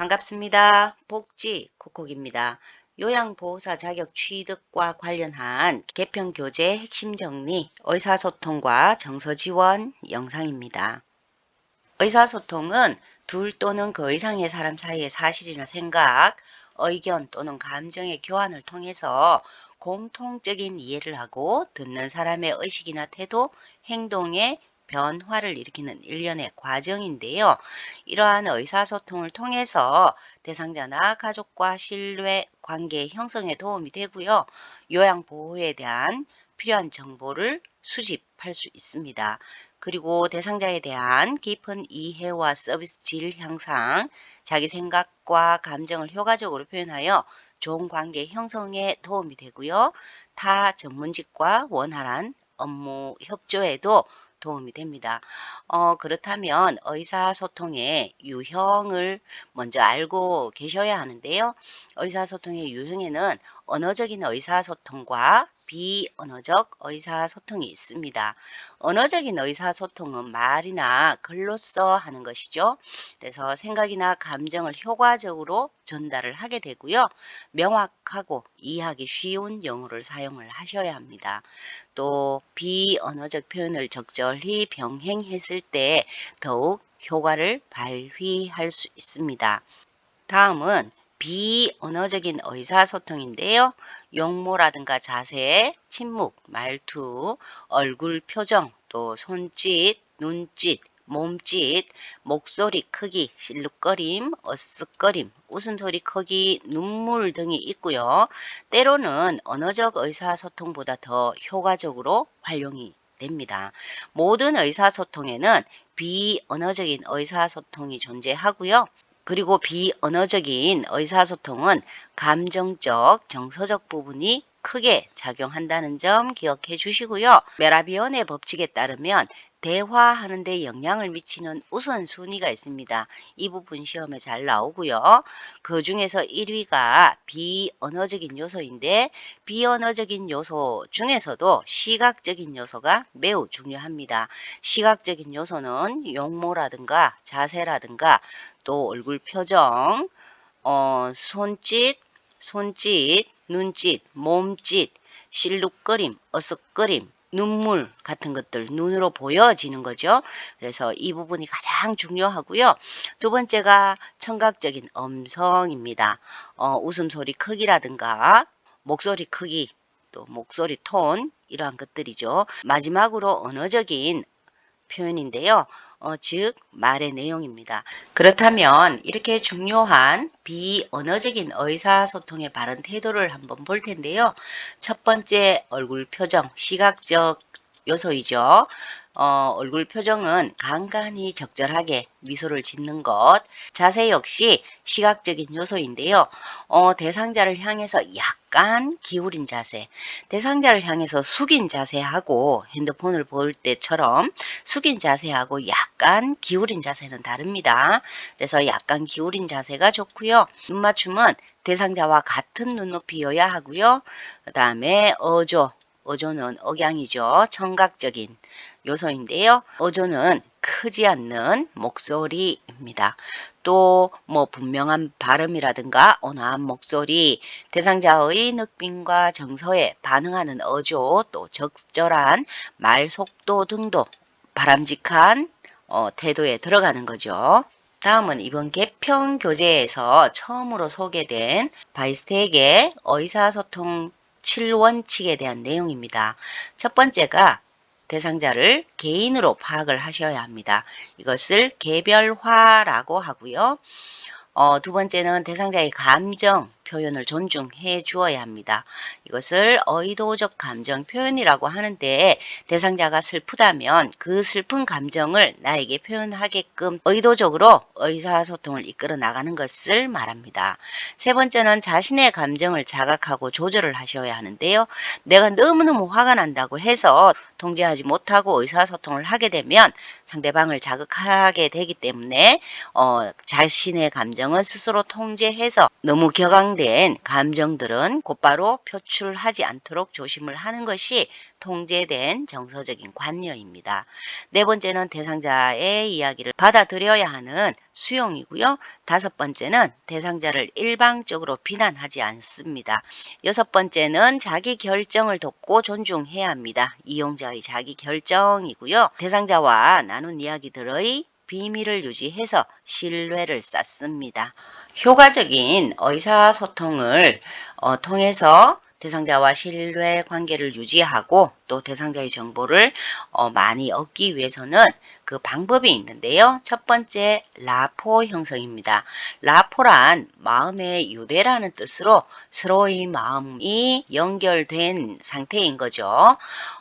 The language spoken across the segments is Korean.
반갑습니다. 복지 콕콕입니다. 요양보호사 자격 취득과 관련한 개편 교재 핵심 정리, 의사소통과 정서 지원 영상입니다. 의사소통은 둘 또는 그 이상의 사람 사이의 사실이나 생각, 의견 또는 감정의 교환을 통해서 공통적인 이해를 하고 듣는 사람의 의식이나 태도, 행동에 변화를 일으키는 일련의 과정인데요. 이러한 의사소통을 통해서 대상자나 가족과 신뢰 관계 형성에 도움이 되고요. 요양 보호에 대한 필요한 정보를 수집할 수 있습니다. 그리고 대상자에 대한 깊은 이해와 서비스 질 향상, 자기 생각과 감정을 효과적으로 표현하여 좋은 관계 형성에 도움이 되고요. 타 전문직과 원활한 업무 협조에도 도움이 됩니다. 어, 그렇다면 의사소통의 유형을 먼저 알고 계셔야 하는데요. 의사소통의 유형에는 언어적인 의사소통과 비언어적 의사소통이 있습니다. 언어적인 의사소통은 말이나 글로써 하는 것이죠. 그래서 생각이나 감정을 효과적으로 전달을 하게 되고요. 명확하고 이해하기 쉬운 영어를 사용을 하셔야 합니다. 또 비언어적 표현을 적절히 병행했을 때 더욱 효과를 발휘할 수 있습니다. 다음은 비언어적인 의사소통인데요. 용모라든가 자세, 침묵, 말투, 얼굴 표정, 또 손짓, 눈짓, 몸짓, 목소리 크기, 실룩거림, 어쓱거림, 웃음소리 크기, 눈물 등이 있고요. 때로는 언어적 의사소통보다 더 효과적으로 활용이 됩니다. 모든 의사소통에는 비언어적인 의사소통이 존재하고요. 그리고 비언어적인 의사소통은 감정적, 정서적 부분이 크게 작용한다는 점 기억해 주시고요. 메라비언의 법칙에 따르면 대화하는 데 영향을 미치는 우선순위가 있습니다. 이 부분 시험에 잘 나오고요. 그 중에서 1위가 비언어적인 요소인데 비언어적인 요소 중에서도 시각적인 요소가 매우 중요합니다. 시각적인 요소는 용모라든가 자세라든가 또 얼굴 표정, 어, 손짓, 손짓, 눈짓, 몸짓, 실룩거림, 어석거림, 눈물 같은 것들 눈으로 보여지는 거죠. 그래서 이 부분이 가장 중요하고요. 두 번째가 청각적인 음성입니다. 어, 웃음소리 크기라든가 목소리 크기 또 목소리 톤 이러한 것들이죠. 마지막으로 언어적인 표현인데요. 어, 즉 말의 내용입니다. 그렇다면 이렇게 중요한 비언어적인 의사소통의 바른 태도를 한번 볼 텐데요. 첫 번째 얼굴 표정, 시각적 요소이죠. 어, 얼굴 표정은 간간히 적절하게 미소를 짓는 것, 자세 역시 시각적인 요소인데요. 어, 대상자를 향해서 약간 기울인 자세, 대상자를 향해서 숙인 자세하고 핸드폰을 볼 때처럼 숙인 자세하고 약간 기울인 자세는 다릅니다. 그래서 약간 기울인 자세가 좋고요. 눈 맞춤은 대상자와 같은 눈높이여야 하고요. 그 다음에 어조, 어조는 억양이죠. 청각적인 요소인데요. 어조는 크지 않는 목소리입니다. 또 뭐 분명한 발음이라든가 온화한 목소리, 대상자의 느낌과 정서에 반응하는 어조, 또 적절한 말 속도 등도 바람직한 어, 태도에 들어가는 거죠. 다음은 이번 개편 교재에서 처음으로 소개된 바이스텍의 의사소통 7원칙에 대한 내용입니다. 첫 번째가 대상자를 개인으로 파악을 하셔야 합니다. 이것을 개별화라고 하고요. 어, 두 번째는 대상자의 감정 표현을 존중해 주어야 합니다. 이것을 의도적 감정 표현이라고 하는데 대상자가 슬프다면 그 슬픈 감정을 나에게 표현하게끔 의도적으로 의사소통을 이끌어 나가는 것을 말합니다. 세 번째는 자신의 감정을 자각하고 조절을 하셔야 하는데요. 내가 너무너무 화가 난다고 해서 통제하지 못하고 의사소통을 하게 되면 상대방을 자극하게 되기 때문에 어, 자신의 감정을 스스로 통제해서 너무 격앙 된 부정된 감정들은 곧바로 표출하지 않도록 조심을 하는 것이 통제된 정서적인 관여입니다. 네 번째는 대상자의 이야기를 받아들여야 하는 수용이고요. 다섯 번째는 대상자를 일방적으로 비난하지 않습니다. 여섯 번째는 자기 결정을 돕고 존중해야 합니다. 이용자의 자기 결정이고요. 대상자와 나눈 이야기들의 비밀을 유지해서 신뢰를 쌓습니다. 효과적인 의사소통을 어, 통해서 대상자와 신뢰 관계를 유지하고 또 대상자의 정보를 어, 많이 얻기 위해서는 그 방법이 있는데요. 첫 번째 라포 형성입니다. 라포란 마음의 유대라는 뜻으로 서로의 마음이 연결된 상태인 거죠.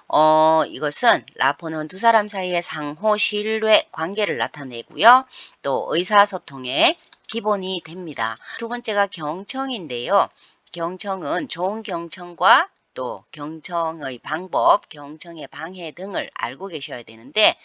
어, 이것은 라포는 두 사람 사이의 상호 신뢰 관계를 나타내고요. 또 의사소통의 기본이 됩니다. 두 번째가 경청인데요. 경청은 좋은 경청과 또 경청의 방법, 경청의 방해 등을 알고 계셔야 되는데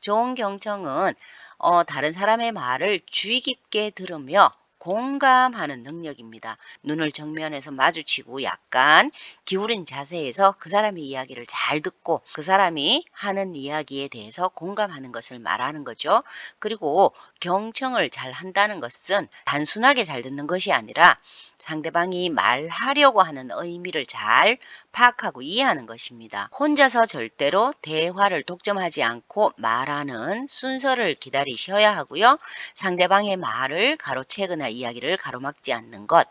좋은 경청은 어, 다른 사람의 말을 주의 깊게 들으며 공감하는 능력입니다. 눈을 정면에서 마주치고 약간 기울인 자세에서 그 사람의 이야기를 잘 듣고 그 사람이 하는 이야기에 대해서 공감하는 것을 말하는 거죠. 그리고 경청을 잘 한다는 것은 단순하게 잘 듣는 것이 아니라 상대방이 말하려고 하는 의미를 잘 파악하고 이해하는 것입니다. 혼자서 절대로 대화를 독점하지 않고 말하는 순서를 기다리셔야 하고요. 상대방의 말을 가로채거나 이야기를 가로막지 않는 것,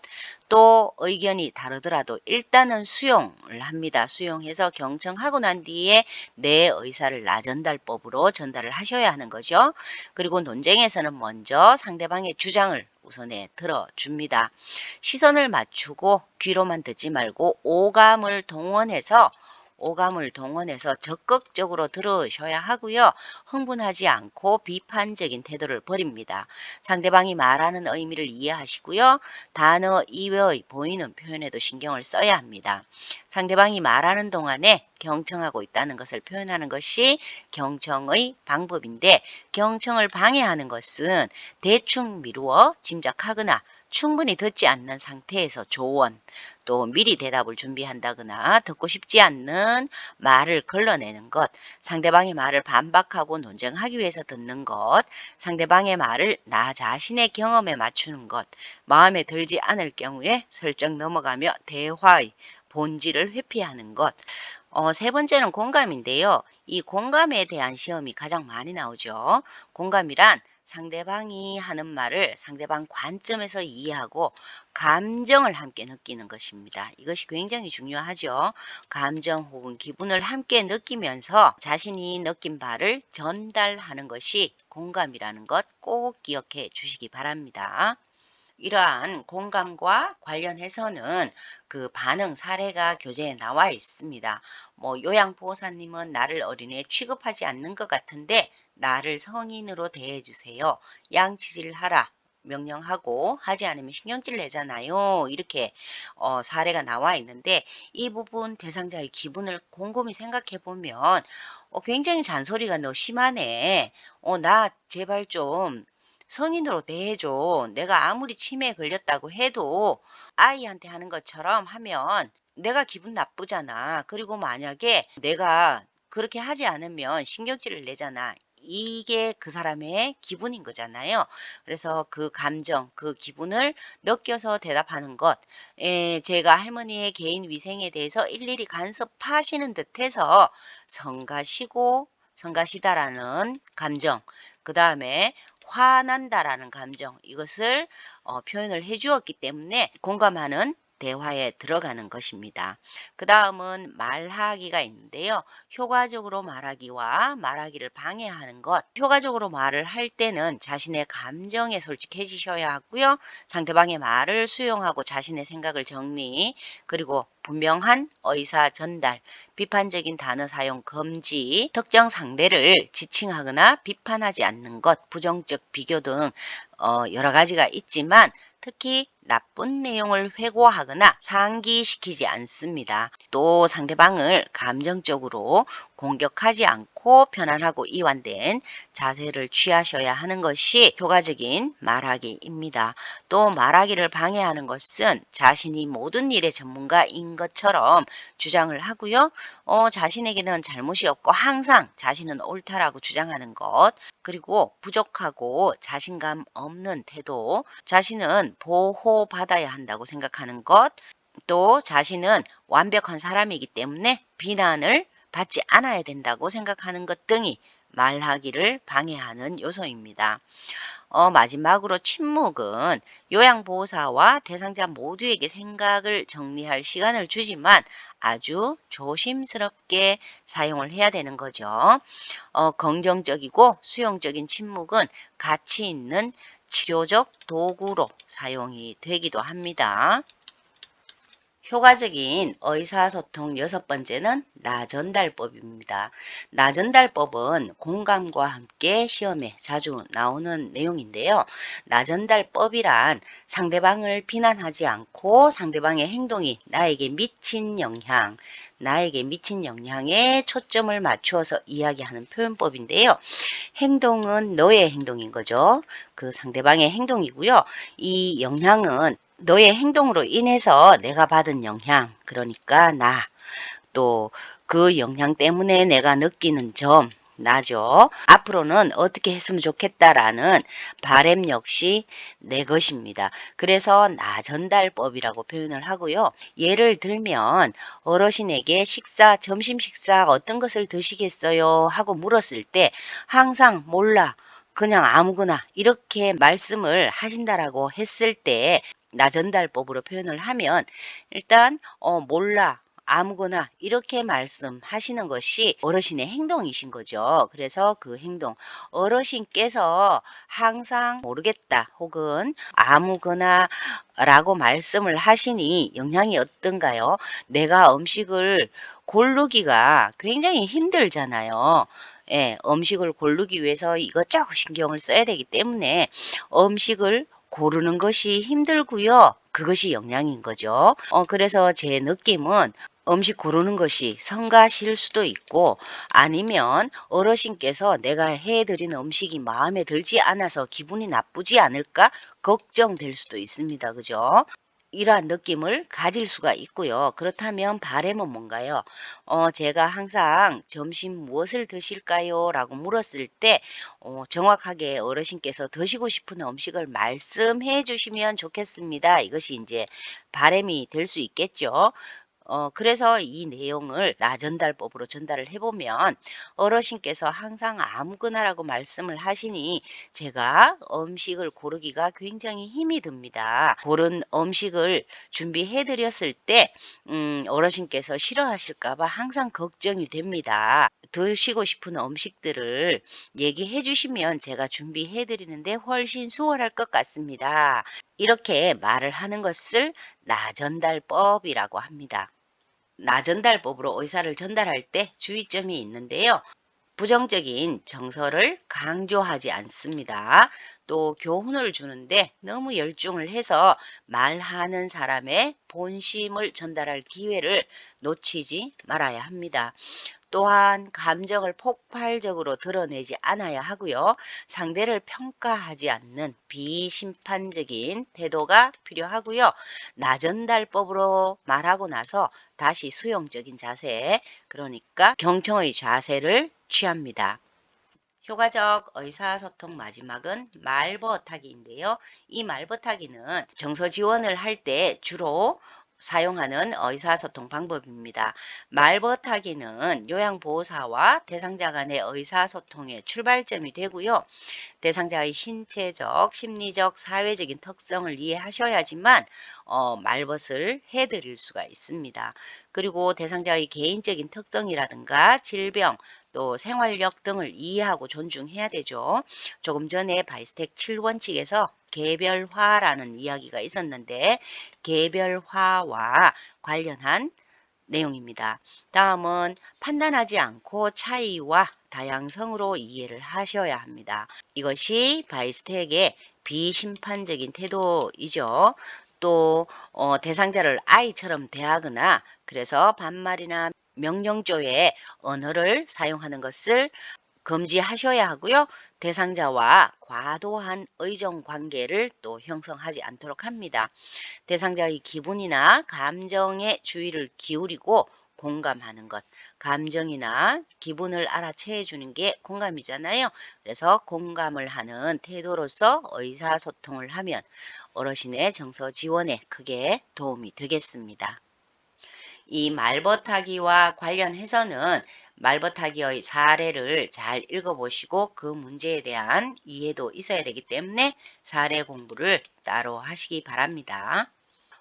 또 의견이 다르더라도 일단은 수용을 합니다. 수용해서 경청하고 난 뒤에 내 의사를 나전달법으로 전달을 하셔야 하는 거죠. 그리고 논쟁에서는 먼저 상대방의 주장을 우선에 들어줍니다. 시선을 맞추고 귀로만 듣지 말고 오감을 동원해서 오감을 동원해서 적극적으로 들으셔야 하고요. 흥분하지 않고 비판적인 태도를 버립니다. 상대방이 말하는 의미를 이해하시고요. 단어 이외의 보이는 표현에도 신경을 써야 합니다. 상대방이 말하는 동안에 경청하고 있다는 것을 표현하는 것이 경청의 방법인데 경청을 방해하는 것은 대충 미루어 짐작하거나 충분히 듣지 않는 상태에서 조언, 또 미리 대답을 준비한다거나 듣고 싶지 않는 말을 걸러내는 것, 상대방의 말을 반박하고 논쟁하기 위해서 듣는 것, 상대방의 말을 나 자신의 경험에 맞추는 것, 마음에 들지 않을 경우에 슬쩍 넘어가며 대화의 본질을 회피하는 것. 어, 세 번째는 공감인데요. 이 공감에 대한 시험이 가장 많이 나오죠. 공감이란 상대방이 하는 말을 상대방 관점에서 이해하고 감정을 함께 느끼는 것입니다. 이것이 굉장히 중요하죠. 감정 혹은 기분을 함께 느끼면서 자신이 느낀 바를 전달하는 것이 공감이라는 것 꼭 기억해 주시기 바랍니다. 이러한 공감과 관련해서는 그 반응 사례가 교재에 나와 있습니다. 뭐 요양보호사님은 나를 어린애 취급하지 않는 것 같은데 나를 성인으로 대해주세요. 양치질 하라. 명령하고 하지 않으면 신경질 내잖아요. 이렇게 어, 사례가 나와 있는데 이 부분 대상자의 기분을 곰곰이 생각해 보면 어, 굉장히 잔소리가 너 심하네. 어, 나 제발 좀 성인으로 대해줘. 내가 아무리 치매에 걸렸다고 해도 아이한테 하는 것처럼 하면 내가 기분 나쁘잖아. 그리고 만약에 내가 그렇게 하지 않으면 신경질을 내잖아. 이게 그 사람의 기분인 거잖아요. 그래서 그 감정, 그 기분을 느껴서 대답하는 것. 에, 제가 할머니의 개인 위생에 대해서 일일이 간섭하시는 듯해서 성가시고 성가시다라는 감정. 그 다음에 화난다라는 감정 이것을 어, 표현을 해 주었기 때문에 공감하는 대화에 들어가는 것입니다. 그 다음은 말하기가 있는데요. 효과적으로 말하기와 말하기를 방해하는 것. 효과적으로 말을 할 때는 자신의 감정에 솔직해지셔야 하고요. 상대방의 말을 수용하고 자신의 생각을 정리, 그리고 분명한 의사 전달, 비판적인 단어 사용 금지, 특정 상대를 지칭하거나 비판하지 않는 것, 부정적 비교 등 어, 여러 가지가 있지만 특히 나쁜 내용을 회고하거나 상기시키지 않습니다. 또 상대방을 감정적으로 공격하지 않고 편안하고 이완된 자세를 취하셔야 하는 것이 효과적인 말하기입니다. 또 말하기를 방해하는 것은 자신이 모든 일의 전문가인 것처럼 주장을 하고요. 어, 자신에게는 잘못이 없고 항상 자신은 옳다라고 주장하는 것, 그리고 부족하고 자신감 없는 태도, 자신은 보호 받아야 한다고 생각하는 것, 또 자신은 완벽한 사람이기 때문에 비난을 받지 않아야 된다고 생각하는 것 등이 말하기를 방해하는 요소입니다. 어, 마지막으로 침묵은 요양보호사와 대상자 모두에게 생각을 정리할 시간을 주지만 아주 조심스럽게 사용을 해야 되는 거죠. 어, 긍정적이고 수용적인 침묵은 가치 있는 치료적 도구로 사용이 되기도 합니다. 효과적인 의사소통 여섯 번째는 나전달법입니다. 나전달법은 공감과 함께 시험에 자주 나오는 내용인데요. 나전달법이란 상대방을 비난하지 않고 상대방의 행동이 나에게 미친 영향, 나에게 미친 영향에 초점을 맞추어서 이야기하는 표현법인데요. 행동은 너의 행동인 거죠. 그 상대방의 행동이고요. 이 영향은 너의 행동으로 인해서 내가 받은 영향, 그러니까 나, 또 그 영향 때문에 내가 느끼는 점, 나죠. 앞으로는 어떻게 했으면 좋겠다라는 바램 역시 내 것입니다. 그래서 나 전달법이라고 표현을 하고요. 예를 들면 어르신에게 식사, 점심 식사 어떤 것을 드시겠어요? 하고 물었을 때 항상 몰라. 그냥 아무거나 이렇게 말씀을 하신다라고 했을 때 나전달법으로 표현을 하면 일단 어 몰라 아무거나 이렇게 말씀하시는 것이 어르신의 행동이신 거죠. 그래서 그 행동 어르신께서 항상 모르겠다 혹은 아무거나 라고 말씀을 하시니 영향이 어떤가요? 내가 음식을 고르기가 굉장히 힘들잖아요. 예, 음식을 고르기 위해서 이것저것 신경을 써야 되기 때문에 음식을 고르는 것이 힘들고요. 그것이 영양인 거죠. 어, 그래서 제 느낌은 음식 고르는 것이 성가실 수도 있고 아니면 어르신께서 내가 해드리는 음식이 마음에 들지 않아서 기분이 나쁘지 않을까 걱정될 수도 있습니다. 그죠? 이러한 느낌을 가질 수가 있고요. 그렇다면 바램은 뭔가요? 어, 제가 항상 점심 무엇을 드실까요? 라고 물었을 때 어, 정확하게 어르신께서 드시고 싶은 음식을 말씀해 주시면 좋겠습니다. 이것이 이제 바램이 될 수 있겠죠. 어, 그래서 이 내용을 나전달법으로 전달을 해보면 어르신께서 항상 아무거나라고 말씀을 하시니 제가 음식을 고르기가 굉장히 힘이 듭니다. 고른 음식을 준비해 드렸을 때 음, 어르신께서 싫어하실까봐 항상 걱정이 됩니다. 드시고 싶은 음식들을 얘기해 주시면 제가 준비해 드리는데 훨씬 수월할 것 같습니다. 이렇게 말을 하는 것을 나전달법이라고 합니다. 나전달법으로 의사를 전달할 때 주의점이 있는데요. 부정적인 정서를 강조하지 않습니다. 또 교훈을 주는데 너무 열중을 해서 말하는 사람의 본심을 전달할 기회를 놓치지 말아야 합니다. 또한 감정을 폭발적으로 드러내지 않아야 하고요. 상대를 평가하지 않는 비심판적인 태도가 필요하고요. 나전달법으로 말하고 나서 다시 수용적인 자세, 그러니까 경청의 자세를 취합니다. 효과적 의사소통 마지막은 말버타기인데요. 이 말버타기는 정서 지원을 할 때 주로 사용하는 의사소통 방법입니다. 말버타기는 요양보호사와 대상자 간의 의사소통의 출발점이 되고요. 대상자의 신체적, 심리적, 사회적인 특성을 이해하셔야지만 어, 말벗을 해드릴 수가 있습니다. 그리고 대상자의 개인적인 특성이라든가 질병, 또 생활력 등을 이해하고 존중해야 되죠. 조금 전에 바이스텍 7원칙에서 개별화라는 이야기가 있었는데 개별화와 관련한 내용입니다. 다음은 판단하지 않고 차이와 다양성으로 이해를 하셔야 합니다. 이것이 바이스텍의 비심판적인 태도이죠. 또 어, 대상자를 아이처럼 대하거나 그래서 반말이나 명령조의 언어를 사용하는 것을 금지하셔야 하고요. 대상자와 과도한 의존 관계를 또 형성하지 않도록 합니다. 대상자의 기분이나 감정에 주의를 기울이고 공감하는 것, 감정이나 기분을 알아채 주는 게 공감이잖아요. 그래서 공감을 하는 태도로서 의사소통을 하면 어르신의 정서 지원에 크게 도움이 되겠습니다. 이 말버타기와 관련해서는 말버타기의 사례를 잘 읽어보시고 그 문제에 대한 이해도 있어야 되기 때문에 사례 공부를 따로 하시기 바랍니다.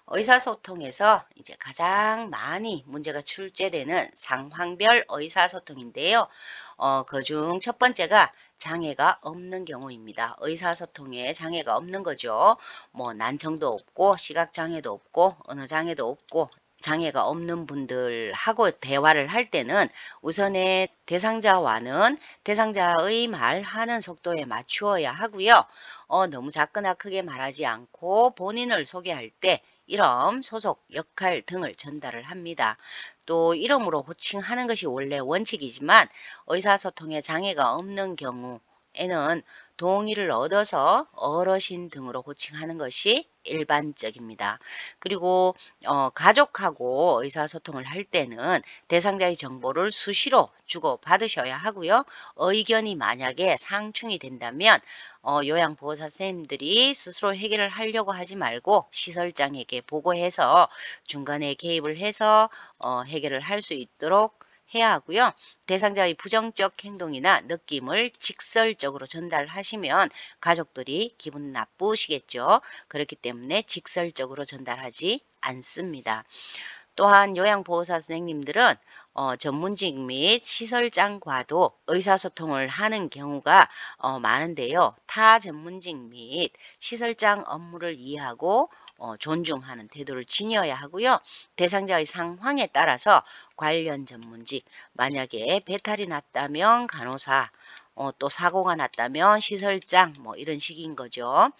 의사소통에서 이제 가장 많이 문제가 출제되는 상황별 의사소통인데요. 어, 그중 첫 번째가 장애가 없는 경우입니다. 의사소통에 장애가 없는 거죠. 뭐 난청도 없고 시각장애도 없고 언어장애도 없고 장애가 없는 분들하고 대화를 할 때는 우선에 대상자와는 대상자의 말하는 속도에 맞추어야 하고요. 어, 너무 작거나 크게 말하지 않고 본인을 소개할 때 이름, 소속, 역할 등을 전달을 합니다. 또 이름으로 호칭하는 것이 원래 원칙이지만 의사소통에 장애가 없는 경우 에는 동의를 얻어서 어르신 등으로 호칭하는 것이 일반적입니다. 그리고 어, 가족하고 의사소통을 할 때는 대상자의 정보를 수시로 주고 받으셔야 하고요. 의견이 만약에 상충이 된다면 어, 요양보호사 선생님들이 스스로 해결을 하려고 하지 말고 시설장에게 보고해서 중간에 개입을 해서 어, 해결을 할 수 있도록 해야 하고요. 대상자의 부정적 행동이나 느낌을 직설적으로 전달하시면 가족들이 기분 나쁘시겠죠. 그렇기 때문에 직설적으로 전달하지 않습니다. 또한 요양보호사 선생님들은 어, 전문직 및 시설장과도 의사소통을 하는 경우가 어, 많은데요. 타 전문직 및 시설장 업무를 이해하고 어, 존중하는 태도를 지녀야 하고요. 대상자의 상황에 따라서 관련 전문직, 만약에 배탈이 났다면 간호사, 어, 또 사고가 났다면 시설장, 뭐 이런 식인 거죠.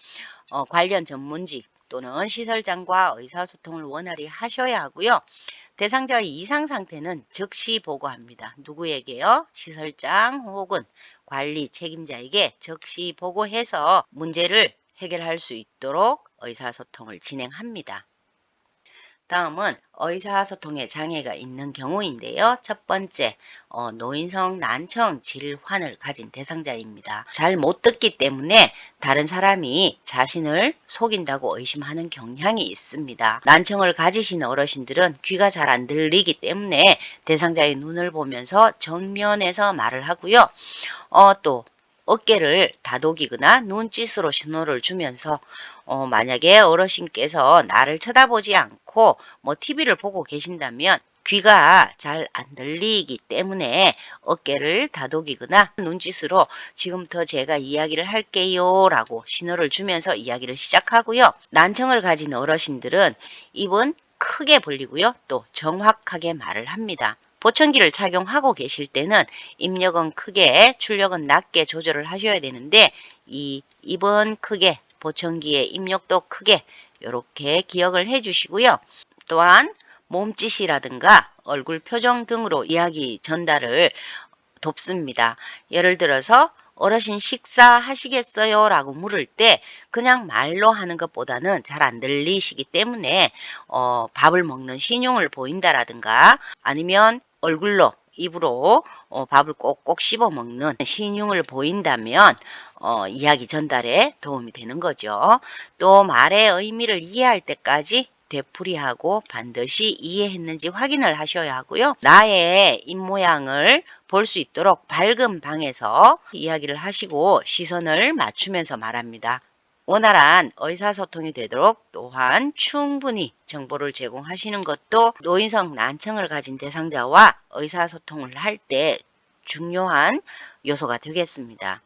어, 관련 전문직 또는 시설장과 의사소통을 원활히 하셔야 하고요. 대상자의 이상 상태는 즉시 보고합니다. 누구에게요? 시설장 혹은 관리 책임자에게 즉시 보고해서 문제를 해결할 수 있도록 의사소통을 진행합니다. 다음은 의사소통에 장애가 있는 경우인데요. 첫 번째, 어, 노인성 난청 질환을 가진 대상자입니다. 잘 못 듣기 때문에 다른 사람이 자신을 속인다고 의심하는 경향이 있습니다. 난청을 가지신 어르신들은 귀가 잘 안 들리기 때문에 대상자의 눈을 보면서 정면에서 말을 하고요. 어, 또 어깨를 다독이거나 눈짓으로 신호를 주면서 어, 만약에 어르신께서 나를 쳐다보지 않고 뭐 TV를 보고 계신다면 귀가 잘 안 들리기 때문에 어깨를 다독이거나 눈짓으로 지금부터 제가 이야기를 할게요 라고 신호를 주면서 이야기를 시작하고요. 난청을 가진 어르신들은 입은 크게 벌리고요. 또 정확하게 말을 합니다. 보청기를 착용하고 계실 때는 입력은 크게 출력은 낮게 조절을 하셔야 되는데 이 입은 크게 보청기의 입력도 크게 이렇게 기억을 해 주시고요. 또한 몸짓이라든가 얼굴 표정 등으로 이야기 전달을 돕습니다. 예를 들어서 어르신 식사하시겠어요? 라고 물을 때 그냥 말로 하는 것보다는 잘 안 들리시기 때문에 어, 밥을 먹는 신용을 보인다라든가 아니면 얼굴로 입으로 어, 밥을 꼭꼭 씹어 먹는 신용을 보인다면 어, 이야기 전달에 도움이 되는 거죠. 또 말의 의미를 이해할 때까지 되풀이하고 반드시 이해했는지 확인을 하셔야 하고요. 나의 입모양을 볼 수 있도록 밝은 방에서 이야기를 하시고 시선을 맞추면서 말합니다. 원활한 의사소통이 되도록 또한 충분히 정보를 제공하시는 것도 노인성 난청을 가진 대상자와 의사소통을 할 때 중요한 요소가 되겠습니다.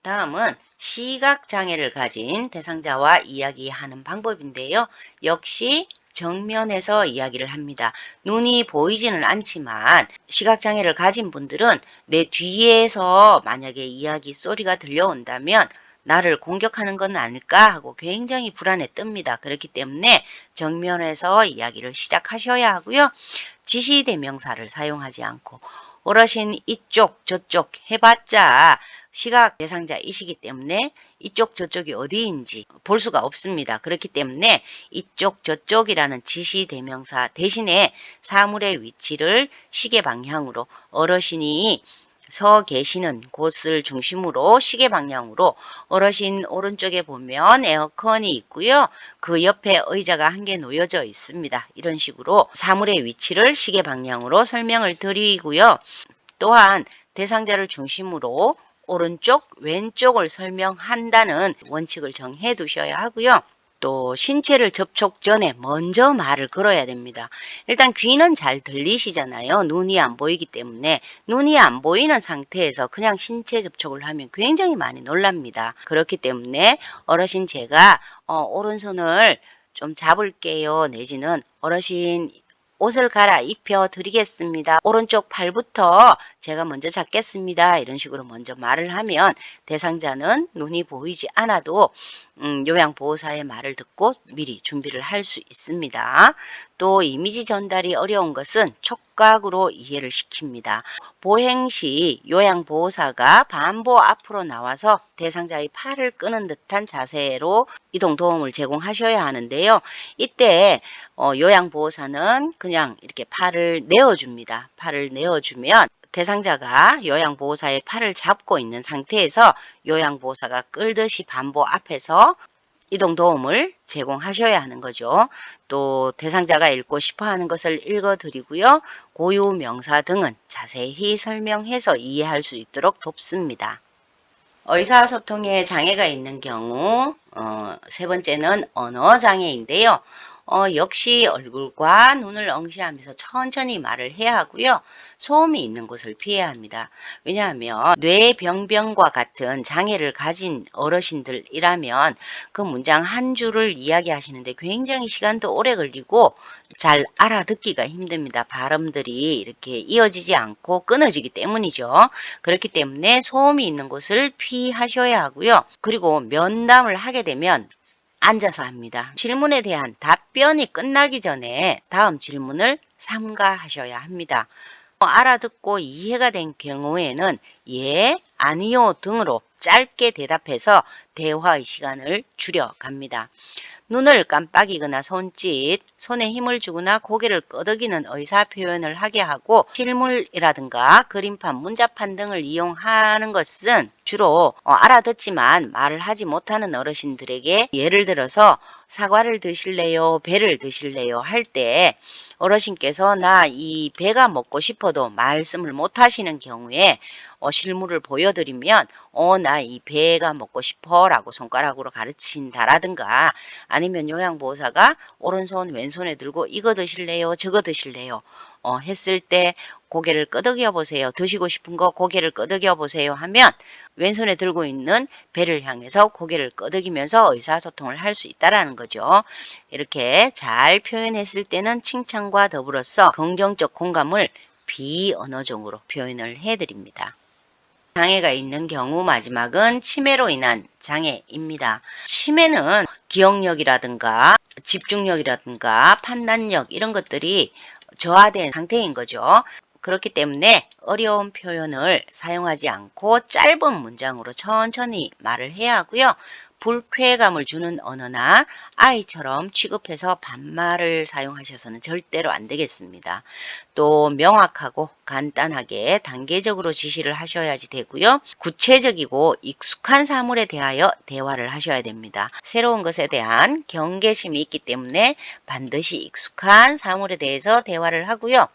다음은 시각장애를 가진 대상자와 이야기하는 방법인데요. 역시 정면에서 이야기를 합니다. 눈이 보이지는 않지만 시각장애를 가진 분들은 내 뒤에서 만약에 이야기 소리가 들려온다면 나를 공격하는 건 아닐까 하고 굉장히 불안에 뜹니다. 그렇기 때문에 정면에서 이야기를 시작하셔야 하고요. 지시대명사를 사용하지 않고 어르신 이쪽 저쪽 해봤자 시각 대상자이시기 때문에 이쪽 저쪽이 어디인지 볼 수가 없습니다. 그렇기 때문에 이쪽 저쪽이라는 지시 대명사 대신에 사물의 위치를 시계 방향으로 어르신이 서 계시는 곳을 중심으로 시계 방향으로 어르신 오른쪽에 보면 에어컨이 있고요. 그 옆에 의자가 한 개 놓여져 있습니다. 이런 식으로 사물의 위치를 시계 방향으로 설명을 드리고요. 또한 대상자를 중심으로 오른쪽, 왼쪽을 설명한다는 원칙을 정해 두셔야 하고요. 또 신체를 접촉 전에 먼저 말을 걸어야 됩니다. 일단 귀는 잘 들리시잖아요. 눈이 안 보이기 때문에 눈이 안 보이는 상태에서 그냥 신체 접촉을 하면 굉장히 많이 놀랍니다. 그렇기 때문에 어르신 제가 어, 오른손을 좀 잡을게요. 내지는 어르신 옷을 갈아입혀 드리겠습니다. 오른쪽 팔부터 제가 먼저 잡겠습니다. 이런 식으로 먼저 말을 하면 대상자는 눈이 보이지 않아도 음, 요양보호사의 말을 듣고 미리 준비를 할 수 있습니다. 또 이미지 전달이 어려운 것은 촉각으로 이해를 시킵니다. 보행 시 요양보호사가 반보 앞으로 나와서 대상자의 팔을 끄는 듯한 자세로 이동 도움을 제공하셔야 하는데요. 이때 어, 요양보호사는 그냥 이렇게 팔을 내어줍니다. 팔을 내어주면 대상자가 요양보호사의 팔을 잡고 있는 상태에서 요양보호사가 끌듯이 반보 앞에서 이동 도움을 제공하셔야 하는 거죠. 또 대상자가 읽고 싶어 하는 것을 읽어 드리고요. 고유 명사 등은 자세히 설명해서 이해할 수 있도록 돕습니다. 의사소통에 장애가 있는 경우 어, 세 번째는 언어 장애인데요. 어, 역시 얼굴과 눈을 응시하면서 천천히 말을 해야 하고요. 소음이 있는 곳을 피해야 합니다. 왜냐하면 뇌병변과 같은 장애를 가진 어르신들이라면 그 문장 한 줄을 이야기하시는데 굉장히 시간도 오래 걸리고 잘 알아듣기가 힘듭니다. 발음들이 이렇게 이어지지 않고 끊어지기 때문이죠. 그렇기 때문에 소음이 있는 곳을 피하셔야 하고요. 그리고 면담을 하게 되면 앉아서 합니다. 질문에 대한 답변이 끝나기 전에 다음 질문을 삼가하셔야 합니다. 어, 알아듣고 이해가 된 경우에는 예, 아니요 등으로 짧게 대답해서 대화의 시간을 줄여갑니다. 눈을 깜빡이거나 손짓, 손에 힘을 주거나 고개를 끄덕이는 의사 표현을 하게 하고 실물이라든가 그림판, 문자판 등을 이용하는 것은 주로 어, 알아듣지만 말을 하지 못하는 어르신들에게 예를 들어서 사과를 드실래요? 배를 드실래요? 할 때 어르신께서 나 이 배가 먹고 싶어도 말씀을 못 하시는 경우에 어, 실물을 보여 드리면 어 나 이 배가 먹고 싶어 라고 손가락으로 가르친다라든가 아니면 요양보호사가 오른손 왼손에 들고 이거 드실래요? 저거 드실래요? 어, 했을 때 고개를 끄덕여 보세요. 드시고 싶은 거 고개를 끄덕여 보세요 하면 왼손에 들고 있는 배를 향해서 고개를 끄덕이면서 의사소통을 할 수 있다라는 거죠. 이렇게 잘 표현했을 때는 칭찬과 더불어서 긍정적 공감을 비언어적으로 표현을 해드립니다. 장애가 있는 경우 마지막은 치매로 인한 장애입니다. 치매는 기억력이라든가 집중력이라든가 판단력 이런 것들이 저하된 상태인 거죠. 그렇기 때문에 어려운 표현을 사용하지 않고 짧은 문장으로 천천히 말을 해야 하고요. 불쾌감을 주는 언어나 아이처럼 취급해서 반말을 사용하셔서는 절대로 안 되겠습니다. 또 명확하고 간단하게 단계적으로 지시를 하셔야지 되고요. 구체적이고 익숙한 사물에 대하여 대화를 하셔야 됩니다. 새로운 것에 대한 경계심이 있기 때문에 반드시 익숙한 사물에 대해서 대화를 하고요.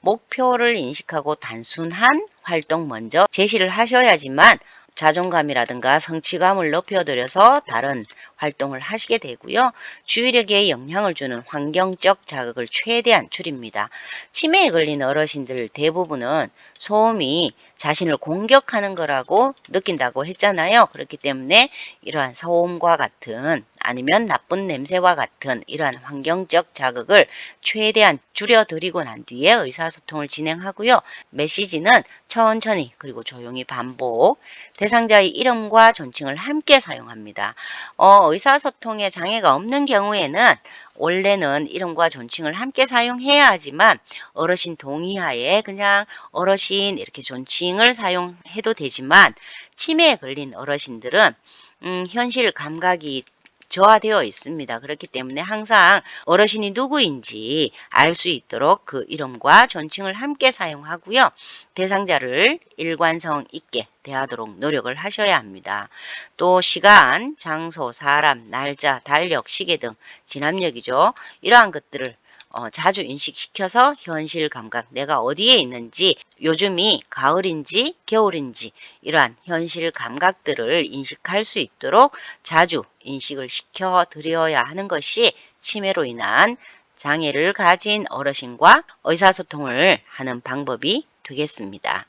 목표를 인식하고 단순한 활동 먼저 제시를 하셔야지만 자존감이라든가 성취감을 높여드려서 다른 활동을 하시게 되고요. 주의력에 영향을 주는 환경적 자극을 최대한 줄입니다. 치매에 걸린 어르신들 대부분은 소음이 자신을 공격하는 거라고 느낀다고 했잖아요. 그렇기 때문에 이러한 소음과 같은 아니면 나쁜 냄새와 같은 이러한 환경적 자극을 최대한 줄여드리고 난 뒤에 의사소통을 진행하고요. 메시지는 천천히 그리고 조용히 반복 대상자의 이름과 존칭을 함께 사용합니다. 어, 의사소통에 장애가 없는 경우에는 원래는 이름과 존칭을 함께 사용해야 하지만 어르신 동의하에 그냥 어르신 이렇게 존칭을 사용해도 되지만 치매에 걸린 어르신들은 음, 현실 감각이 저하되어 있습니다. 그렇기 때문에 항상 어르신이 누구인지 알 수 있도록 그 이름과 존칭을 함께 사용하고요. 대상자를 일관성 있게 대하도록 노력을 하셔야 합니다. 또 시간, 장소, 사람, 날짜, 달력, 시계 등 진압력이죠. 이러한 것들을 어, 자주 인식시켜서 현실 감각, 내가 어디에 있는지, 요즘이 가을인지 겨울인지 이러한 현실 감각들을 인식할 수 있도록 자주 인식을 시켜 드려야 하는 것이 치매로 인한 장애를 가진 어르신과 의사소통을 하는 방법이 되겠습니다.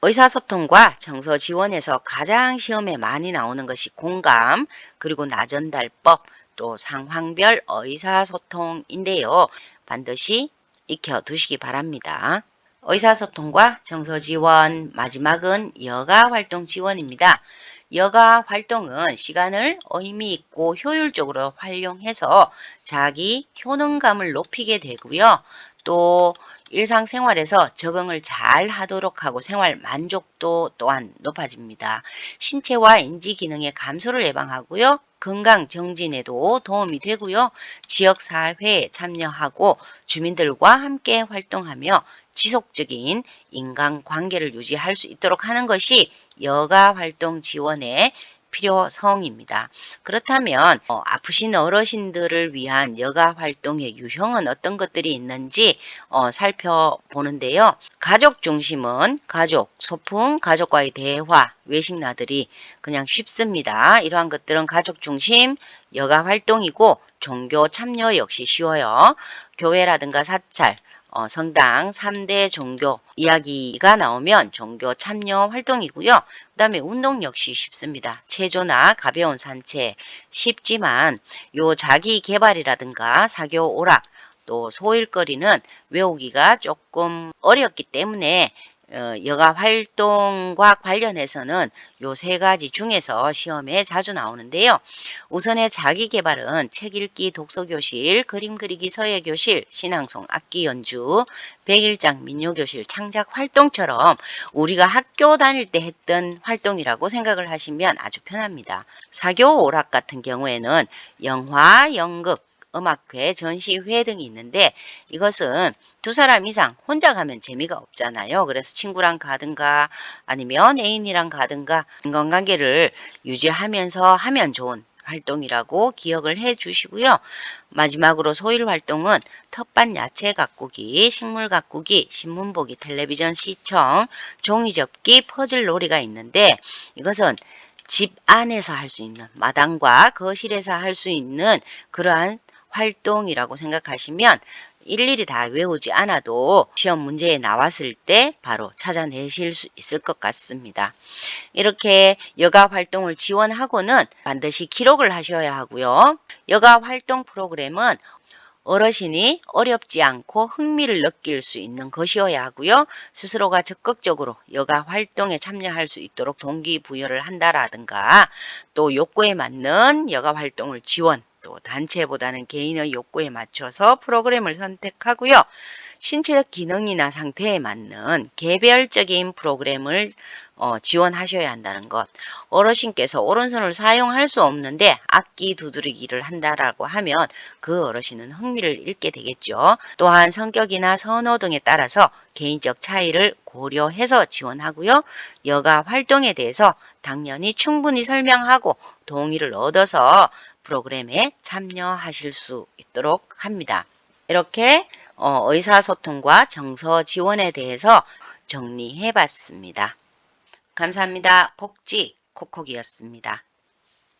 의사소통과 정서 지원에서 가장 시험에 많이 나오는 것이 공감, 그리고 나전달법, 또 상황별 의사소통인데요. 반드시 익혀두시기 바랍니다. 의사소통과 정서지원, 마지막은 여가활동 지원입니다. 여가 활동은 시간을 의미 있고 효율적으로 활용해서 자기 효능감을 높이게 되고요. 또 일상생활에서 적응을 잘 하도록 하고 생활 만족도 또한 높아집니다. 신체와 인지 기능의 감소를 예방하고요. 건강 정진에도 도움이 되고요. 지역사회에 참여하고 주민들과 함께 활동하며 지속적인 인간관계를 유지할 수 있도록 하는 것이 여가활동 지원의 필요성입니다. 그렇다면 어, 아프신 어르신들을 위한 여가 활동의 유형은 어떤 것들이 있는지 어, 살펴보는데요. 가족 중심은 가족, 소풍, 가족과의 대화, 외식 나들이 그냥 쉽습니다. 이러한 것들은 가족 중심 여가 활동이고 종교 참여 역시 쉬워요. 교회라든가 사찰, 어, 성당 3대 종교 이야기가 나오면 종교 참여 활동이고요. 그 다음에 운동 역시 쉽습니다. 체조나 가벼운 산책 쉽지만 요 자기 개발이라든가 사교 오락 또 소일거리는 외우기가 조금 어렵기 때문에 어, 여가 활동과 관련해서는 요 세 가지 중에서 시험에 자주 나오는데요. 우선의 자기 개발은 책 읽기, 독서 교실, 그림 그리기, 서예 교실, 신앙송, 악기 연주, 백일장, 민요 교실, 창작 활동처럼 우리가 학교 다닐 때 했던 활동이라고 생각을 하시면 아주 편합니다. 사교 오락 같은 경우에는 영화, 연극, 음악회, 전시회 등이 있는데 이것은 두 사람 이상 혼자 가면 재미가 없잖아요. 그래서 친구랑 가든가 아니면 애인이랑 가든가 인간관계를 유지하면서 하면 좋은 활동이라고 기억을 해 주시고요. 마지막으로 소일 활동은 텃밭 야채 가꾸기, 식물 가꾸기, 신문 보기, 텔레비전 시청, 종이 접기, 퍼즐 놀이가 있는데 이것은 집 안에서 할 수 있는 마당과 거실에서 할 수 있는 그러한 활동이라고 생각하시면 일일이 다 외우지 않아도 시험 문제에 나왔을 때 바로 찾아내실 수 있을 것 같습니다. 이렇게 여가 활동을 지원하고는 반드시 기록을 하셔야 하고요. 여가 활동 프로그램은 어르신이 어렵지 않고 흥미를 느낄 수 있는 것이어야 하고요. 스스로가 적극적으로 여가 활동에 참여할 수 있도록 동기부여를 한다라든가 또 욕구에 맞는 여가 활동을 지원 또 단체보다는 개인의 욕구에 맞춰서 프로그램을 선택하고요. 신체적 기능이나 상태에 맞는 개별적인 프로그램을 어, 지원하셔야 한다는 것. 어르신께서 오른손을 사용할 수 없는데 악기 두드리기를 한다라고 하면 그 어르신은 흥미를 잃게 되겠죠. 또한 성격이나 선호 등에 따라서 개인적 차이를 고려해서 지원하고요. 여가 활동에 대해서 당연히 충분히 설명하고 동의를 얻어서 프로그램에 참여하실 수 있도록 합니다. 이렇게 어, 의사소통과 정서 지원에 대해서 정리해 봤습니다. 감사합니다. 복지 콕콕이었습니다.